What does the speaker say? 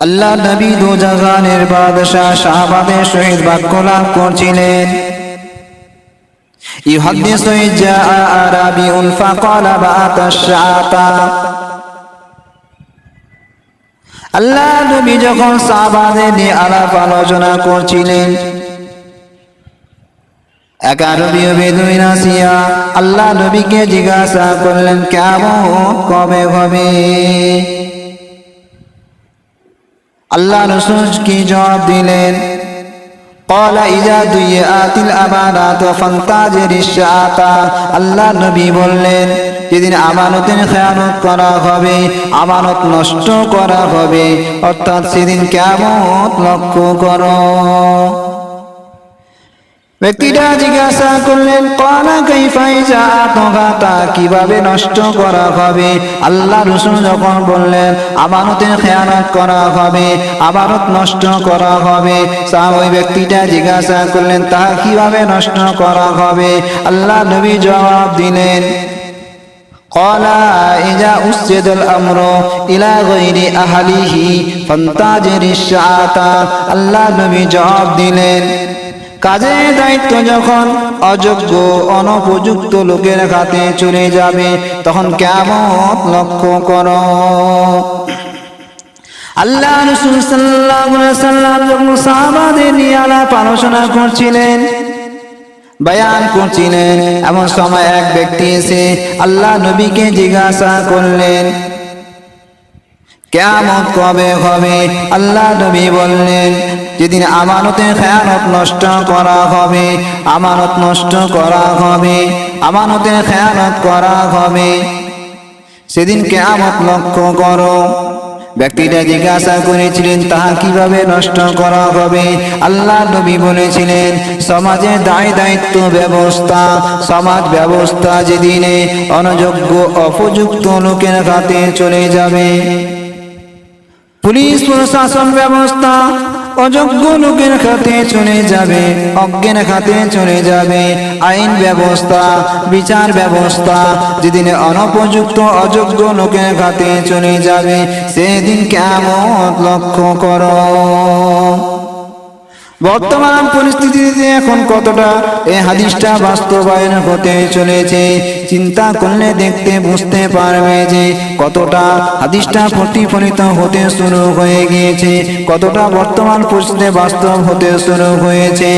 আল্লাহ নবী দু জাহানের বাদশাহ শাহবাদের সহিত বাক্য লাভ করছিলেন يحدث إذ جاء أعرابي فقال بعث الشعاة আল্লাহ নবী যখন সাহাবাদের নিয়ে আলাপ আলোচনা করছিলেন এক আরবীয় বেদুইন আসিয়া আল্লাহ নবীকে জিজ্ঞাসা করলেন কেমন কবে হবে আল্লাহ রসুল কি জবাব দিলেন قال إذا ضيعت الأمانات فانتظر الساعة আল্লাহ নবী বললেন যেদিন আমানতের খেয়ানত করা হবে আমানত নষ্ট করা হবে অর্থাৎ সেদিন কেমন লক্ষ্য করো ব্যক্তিটা জিজ্ঞাসা করলেন কলা কৈফাই যা আত্মঘাতা কিভাবে নষ্ট করা হবে আল্লাহ রসুল যখন বললেন আমানতের খেয়ানত করা হবে আমানত নষ্ট করা হবে তা ওই ব্যক্তিটা জিজ্ঞাসা করলেন তা কিভাবে নষ্ট করা হবে আল্লাহ নবী জবাব দিলেন قال إذا أسد الأمر إلى غير أهله فانتظر الساعة আল্লাহ নবী জবাব দিলেন কাজের দায়িত্ব যখন অযোগ্য, অনুপযুক্ত লোকের হাতে চলে যাবে, তখন কেমন লক্ষ্য করো? আল্লাহ যখন আলোচনা করছিলেন, বয়ান করছিলেন, এমন সময় এক ব্যক্তি এসে আল্লাহ নবীকে জিজ্ঞাসা করলেন কেমন কবে হবে? আল্লাহ নবী বললেন, যেদিন আমানতের খেয়ানত নষ্ট করা হবে, আমানত নষ্ট করা হবে আমানতের খেয়ানত করা হবে। সেদিন কেমত লক্ষ্য করো, ব্যক্তিটা জিজ্ঞাসা করেছিলেন, তাহা কীভাবে নষ্ট করা হবে? আল্লাহ নবী বলেছিলেন, সমাজে দায় দায়িত্ব ব্যবস্থা, সমাজ ব্যবস্থা যেদিনে অনযোগ্য, অপযুক্ত লোকের হাতে চলে যাবে। পুলিশ প্রশাসন ব্যবস্থা, অযোগ্য লোকের খাতে চলে যাবে, অজ্ঞের খাতে চলে যাবে। আইন ব্যবস্থা, বিচার ব্যবস্থা, যেদিন অনুপযুক্ত অযোগ্য লোকের খাতে চলে যাবে, সেদিন কেমন লক্ষ্য করো। বর্তমান পরিস্থিতিতে এখন কতটা এ হাদিসটা বাস্তবায়ন হতে চলেছে, চিন্তা করলে দেখতে বুঝতে পারবে যে কতটা হাদিসটা প্রতিফলিত হতে শুরু হয়ে গিয়েছে, কতটা বর্তমান পরিস্থিতিতে বাস্তব হতে শুরু হয়েছে।